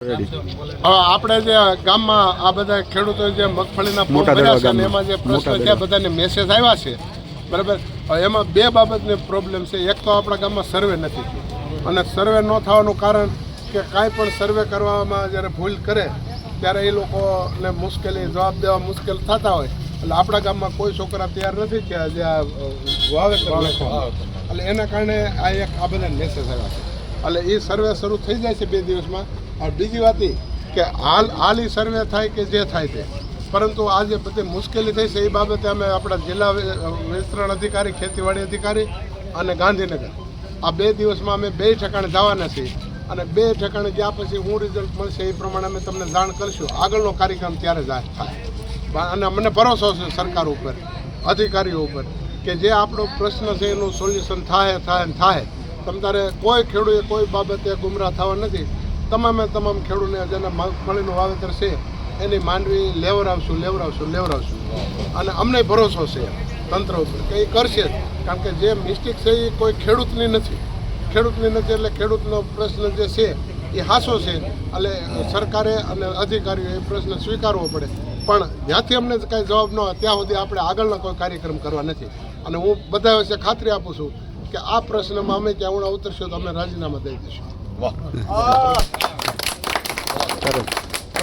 આપણે જે ગામમાં આ બધા ખેડૂતો જે મગફળીના ફોર્મ ભર્યા છે અને એમાં જે પ્રશ્ન છે બધાને મેસેજ આવ્યા છે. બરાબર? એમાં બે બાબતની પ્રોબ્લેમ છે. એક તો આપણા ગામમાં સર્વે નથી અને સર્વે ન થવાનું કારણ કે કાંઈ પણ સર્વે કરવામાં જ્યારે ભૂલ કરે ત્યારે એ લોકોને મુશ્કેલી જવાબ દેવા મુશ્કેલ થતા હોય. એટલે આપણા ગામમાં કોઈ છોકરા તૈયાર નથી કે જે આ વાવેતર. એટલે એના કારણે આ એક આ બધા મેસેજ આવ્યા છે. એટલે એ સર્વે શરૂ થઈ જાય છે બે દિવસમાં. બીજી વાત એ કે હાલ હાલ સર્વે થાય કે જે થાય તે. પરંતુ આ જે બધી મુશ્કેલી થઈ છે એ બાબતે અમે આપણા જિલ્લા વિસ્તરણ અધિકારી, ખેતીવાડી અધિકારી અને ગાંધીનગર. આ બે દિવસમાં અમે બે ઠેકાણે જવાના છીએ અને બે ઠેકાણે ગયા પછી હું રિઝલ્ટ મળશે એ પ્રમાણે અમે તમને જાણ કરીશું. આગળનો કાર્યક્રમ ત્યારે જ, થાય. અને મને ભરોસો છે સરકાર ઉપર, અધિકારીઓ ઉપર, કે જે આપણો પ્રશ્ન છે એનું સોલ્યુશન થાય થાય થાય. તમ તારે કોઈ ખેડૂએ કોઈ બાબતે ગુમરાહ થવા નથી. તમામે તમામ ખેડૂતને જેને મગફળીનું વાવેતર છે. એની માંડવી લેવરાવશું લેવરાવશું લેવરાવશું અને અમને ભરોસો છે તંત્ર ઉપર કે એ કરશે. કારણ કે જે મિસ્ટેક છે એ કોઈ ખેડૂતની નથી. ખેડૂતની નથી એટલે ખેડૂતનો પ્રશ્ન જે છે એ હાસો છે. એટલે સરકારે અને અધિકારીઓ એ પ્રશ્ન સ્વીકારવો પડે. પણ જ્યાંથી અમને કાંઈ જવાબ ન હોય, ત્યાં સુધી આપણે આગળના કોઈ કાર્યક્રમ કરવા નથી. અને હું બધા વિશે ખાતરી આપું છું કે આ પ્રશ્નમાં અમે ક્યાં ઉણા ઉતરશું તો અમે રાજીનામા દઈ દઈશું. 와. 아.